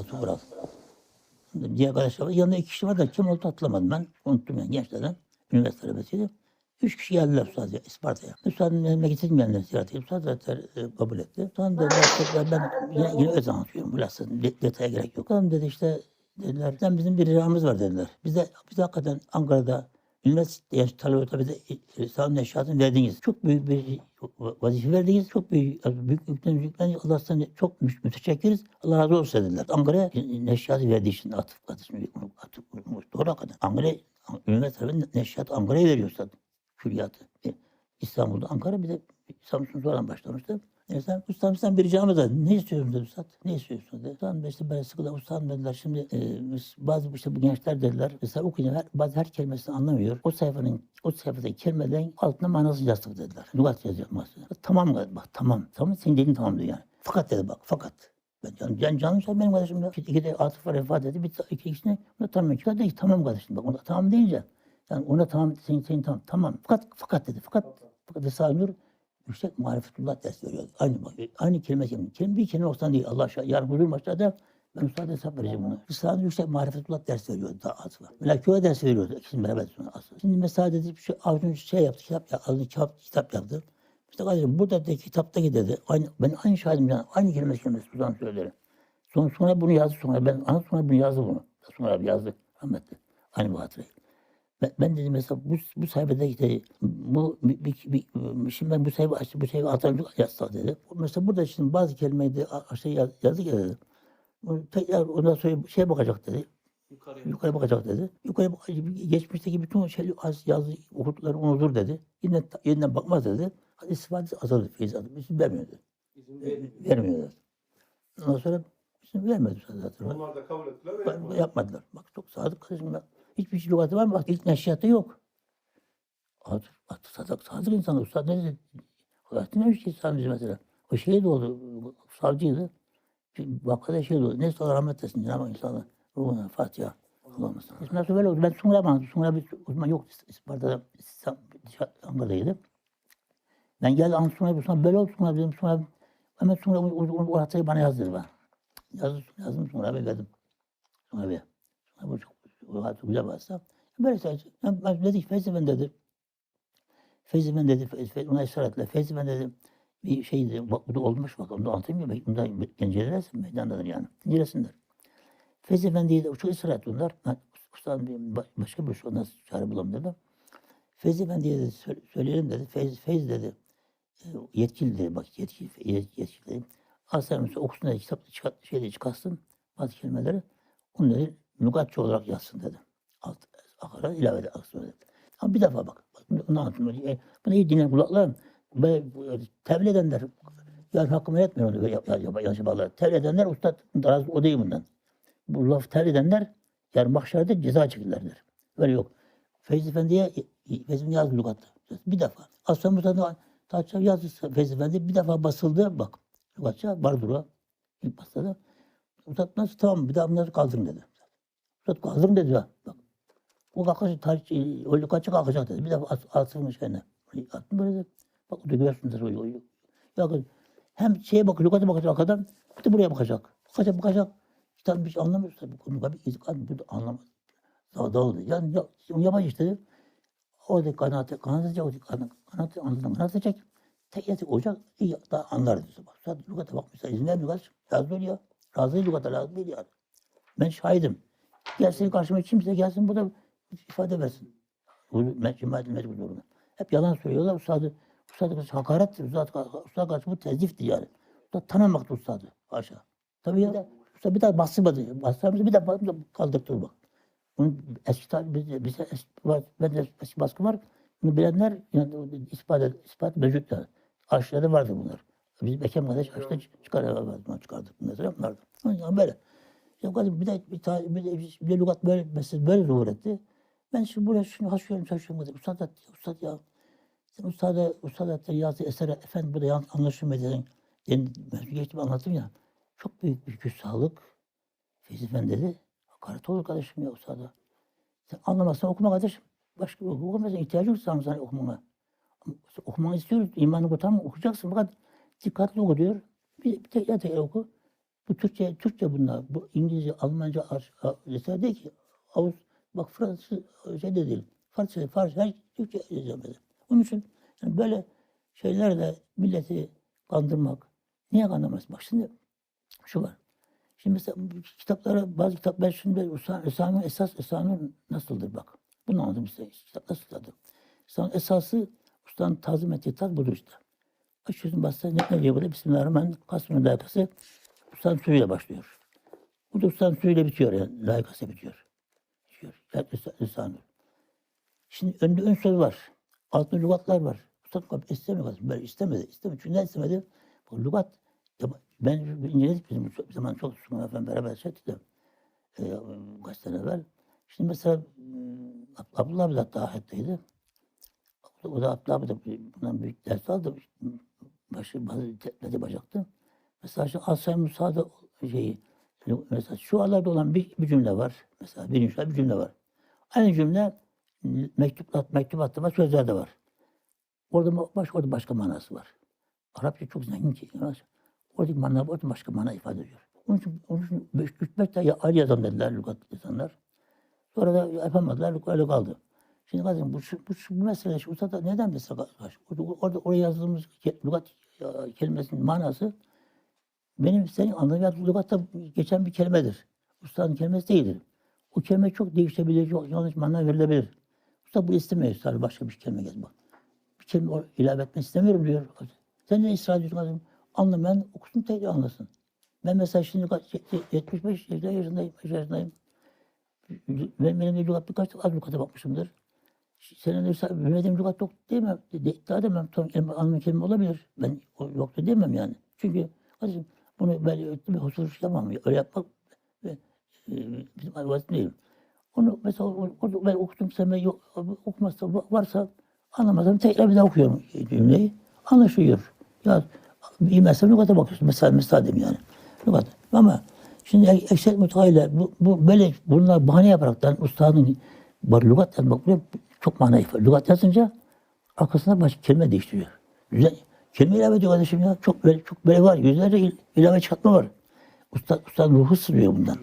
Rahat. Diğer arkadaşlar var. Yanında iki kişi var da kim oldu hatırlamadım ben. Unuttum yani gençlerden. Üniversite talebesiydi. Üç kişi geldiler sadece Isparta'ya. Üstadın memleketi gitmeyenler ziyaret edip Üstad zaten e, kabul etti. Sonra dediler tekrar ben yine, yine öz anlatıyorum. Bilhassa de, detaya gerek yok. Adam dedi işte dediler "Sen bizim bir ricamız var dediler. Bize, bize hakikaten Ankara'da üniversite yaş talebe bize İslam neşatını verdiniz. Çok büyük bir vazife verdiniz. Çok büyük, büyük yüklen yüklen Allah sana çok mü- müteşekkiriz. Allah razı olsun dediler. Ankara'ya neşatı verdiği için atıf kardeşim atıf doğru hakikaten. Ankara üniversite neşat Ankara'ya veriyor zaten külliyatı. E, İstanbul'da Ankara bir de Samsun sonra başlamıştı. Neyse ustam sen bir ricamız var. Ne istiyorsun dedi Üstad. Ne istiyorsun dedi. Ustam işte böyle sıkıda ustam dediler. Şimdi e, bazı işte bu gençler dediler. Mesela okuyunca bazı her kelimesini anlamıyor. O sayfanın o sayfadaki kelimelerin altına manasını yazdık dediler. Lugat yazıyor manasını. Tamam bak tamam. Tamam senin dediğin tamam diyor yani. Fakat dedi bak fakat. Ben can, can, canım sen benim kardeşim ya. İki, de Atıf var vefat etti. Bir, iki ikisini bunu tanımıyor. Çıkar dedi ki tamam kardeşim bak ona tamam deyince. Yani ona tamam senin, senin tamam tamam. Fakat fakat dedi. Fakat fakat Risale-i Nur yüksek marifetullah ders veriyor. Aynı aynı kelime kelime. Kelime bir kelime olsan değil. Allah aşağı yarın huzur başlarda ben ustad hesap vereceğim bunu. Risale-i yüksek marifetullah ders veriyor. Daha az var. Melekûye ders veriyordu. İkisini beraber sonra aslında. Şimdi mesela dedi bir şey, avucunu şey yaptı. Kitap, ya- ağzını kitap, kitap yaptı. İşte kardeşim burada da kitaptaki dedi. Aynı, ben aynı şahidim. Yani, aynı kelime kelime buradan söylerim. Sonra, sonra bunu yazdı sonra. Ben sonra bunu yazdı bunu. Sonra yazdı. Rahmetli. Aynı bu hatırayı. Ben, ben dedim mesela bu, bu sayfada işte bu bir, bir, bir- şimdi ben bu sayfa açtım bu sayfa atarım yazsa dedi. Mesela burada şimdi bazı kelimeyi de aşağı yaz, yazdık ya dedi. Tekrar ondan sonra şeye bakacak dedi. Yukarıya. Yukarı bakacak dedi. Yukarı bak, geçmişteki bütün şey az yazı okudukları unutur dedi. Yine yeniden bakmaz dedi. Hadi istifadesi azalır, feyiz azalır. İzin vermiyor dedi. İzin vermiyor. Vermiyor dedi. Ondan sonra izin vermedi zaten. Onlar da kabul ettiler Ben- yapmadılar. Bak çok sadık kardeşim. ya. Hiçbir şey lügatı var mı? Bak ilk neşriyatı yok. Atıf sadık, sadık insan. Usta ne dedi? Hayatı neymiş ki insan bizi mesela? O şehit oldu. Savcıydı. Bir Vakada şehit oldu. Neyse Allah rahmet etsin. Cenab-ı insanlar. Ruhuna Fatiha. Allah'ım sana. Böyle oldu. Ben Sungur'a bağlandım. Sungur'a bir uzman yok. İsparta'da Ankara'daydı. Ben geldim Ankara'ya Sungur'a. Sungur'a böyle oldu Sungur'a dedim. Sungur'a hemen Sungur'a o, o, bana yazdırdı bana. Yazdım, yazdım Sungur'a verdim. Sungur'a bir. Sungur'a bu çok o hatı güzel bassa. Böyle sadece. Ben, dedi Feyzi ben dedi. Ben dedi. Ona ısrar ettiler. Feyzi ben dedi. Bir şey dedi. Bak bu da olmuş bak. Onu da anlatayım ya. Bunu da incelersin. Meydandadır yani. İncelesinler. Feyzi Efendi'yi de çok ısrar etti onlar. Ben, ba- başka bir şey nasıl çare bulalım dedi. Feyzi Efendi'ye sö- söyleyelim dedi. Feyz, Feyz dedi. e, Yetkili dedi. Bak yetkili, yet- yetkili dedi. Aslan mesela okusun dedi. Kitap çıkart, şeyde çıkarsın. Bazı kelimeleri. Onu dedi. Lügatçı olarak yazsın dedi. Alt, akara ilave de aksın dedi. Ama bir defa bak. bunu anlatayım. E, bunu iyi dinleyen kulaklar. Böyle tevil edenler. Yani hakkımı etmiyor onu. Ya, ya, ya, yanlış bağlar. Tevil edenler ustad razı o değil bundan. Bu laf tevil edenler yani mahşerde ceza çekilirler. Böyle yok. Feyzi Efendi'ye Feyzi Efendi yazdı lügatı. Bir defa. Aslan Musa'da Taçça yazdı Feyzi Efendi. Bir defa basıldı. Bak. Lügatça vardır o. İlk basıldı. Ustad nasıl tamam bir daha bunları kaldırın dedi. Ustad kaldırın dedi. Bak. O kalkacak, tarih, o lügatça kalkacak dedi. Bir defa as, asılın şeyine. Attım böyle de. Bak o da görsün dedi. O, o, ya kız, hem şeye bak, lügata bakacak adam, bir de buraya bakacak. Bakacak, bakacak. Kitap bir şey anlamıyor tabii. Bu konuda bir itikad bu da anlamaz. Daha da oldu. Yani ya, yapacak işte. Orada kanaatı, kanaatı, orada kanaatı, kanaatı çek. Tek yatık olacak, iyi daha anlar diyorsun. Bak, zaten lügata bakmışlar, izin vermiyor kaç. Yazıyor ya. Razı değil lügata, lazım değil yani. Ben şahidim. Gelsin karşıma kimse gelsin, bu da ifade versin. Cemaatin mecbur zorunda. Hep yalan söylüyorlar. Ustadı, ustadı hakarettir. Ustadı, ustadı karşı bu teziftir yani. Ustad tanımaktır ustadı. Aşağı. Tabii ya. Usta bir daha bastırmadı. Bastırmadı bir daha kaldırdı bak. Bunun eski bize, bize eski, var, bende eski baskı var. Bunu bilenler yani ispat, ispat mevcut yani. Aşağıda vardı bunlar. Biz Bekem kardeş aşağıda çıkar, çıkardık mesela vardı. Yani böyle. Ya kadın bir de bir, ta, bir de, bir de lügat böyle mesela böyle zuhur etti. Ben şimdi buraya şunu haşlıyorum şaşıyorum. dedim. Ustad, ustad ya. Sen ustada, ustad yazdığı esere efendim burada yanlış anlaşılmıyor dedin. Ben mevzu geçtim anlattım ya. Çok büyük bir küstahlık. Feyzi Efendi dedi. Hakaret olur kardeşim ya ustada. Sen anlamazsan okuma kardeşim. Başka okumazsan ihtiyacı yok sana, sana okumana. Okumanı istiyoruz. İmanı kurtarma okuyacaksın fakat dikkatli oku diyor. Bir, bir tek tek oku. Bu Türkçe, Türkçe bunlar. Bu İngilizce, Almanca, mesela değil ki. Avuz, bak Fransız şey de değil. Farsça, Farsça, her Türkçe yazamadı. Onun için yani böyle şeylerle milleti kandırmak. Niye kandırmaz? Bak şimdi şu var. Şimdi mesela kitaplara bazı kitaplar şimdi Usa- İslam'ın esas esanı nasıldır bak. Bunu anladım size. Kitap nasıldır? İslam'ın esası ustanın tazim ettiği tat budur işte. Açıyorsun bastı ne, ne diyor burada? Bismillahirrahmanirrahim. Kasmının layıkası ustanın suyuyla başlıyor. Bu ustanın suyuyla bitiyor yani. Layıkası bitiyor. Bitiyor. Yani. Şimdi önde ön söz var. Altında lügatlar var. Usta kapı istemiyor. Böyle istemedi. istemedi. Çünkü ne istemedi? Bu lügat ben inceledik bizim bir zaman çok Süleyman Efendi beraber şey de e, kaç sene evvel. Şimdi mesela m, Ab- Abdullah abi de hatta. O da Abdullah abi bundan büyük ders aldı. Başı bazı tetledi bacaktı. Mesela şu Asay Musa'da şeyi mesela şu aralarda olan bir, bir cümle var. Mesela birinci bir cümle var. Aynı cümle mektuplat, mektubatta var, sözlerde var. Orada baş, orada başka manası var. Arapça çok zengin ki. Oradaki mana, orada başka mana ifade ediyor. Onun için, onun için 3-5 tane ayrı yazan dediler lügat insanlar. Sonra da yapamadılar, öyle kaldı. Şimdi kardeşim bu, bu, bu mesele şu ustada neden mesela? Orada, orada oraya yazdığımız lügat kelimesinin manası benim senin anladığın lügatta geçen bir kelimedir. Ustanın kelimesi değildir. O kelime çok değişebilir, çok yanlış mana verilebilir. Usta bu istemiyor. Sadece başka bir kelime gel bak. Bir kelime ilave etmek istemiyorum diyor. Sen ne ısrar ediyorsun kardeşim? Anlamayan okusun tekrar anlasın. Ben mesela şimdi kaç- 75 yaşındayım, 5 yaşındayım. Ben benim de lügat birkaç az lügata bakmışımdır. Senin bilmediğim lügat yok diyemem. De, iddia edemem. Tam kelime, anlamı kelime olabilir. Ben o yok da diyemem yani. Çünkü kardeşim bunu ben öyle bir husus yapamam. Öyle yapmak e, e, bizim vazifem değil. Onu mesela ben okudum sen yok, okumazsa va- varsa anlamadım tekrar bir daha okuyorum cümleyi. Anlaşılıyor. Ya bilmezsem lügata bakıyorsun. Mesela diyeyim yani. Lügata. Ama şimdi ek- ekser müteahhitler bu, bu böyle bunlar bahane yaparaktan ustadın var lügat yazmak çok mana ifade. Lügat yazınca arkasına başka kelime değiştiriyor. Güzel. Kelime ilave ediyor kardeşim ya. Çok böyle, çok böyle var. Yüzlerce il- ilave çıkartma var. Usta, ustanın ruhu sığıyor bundan.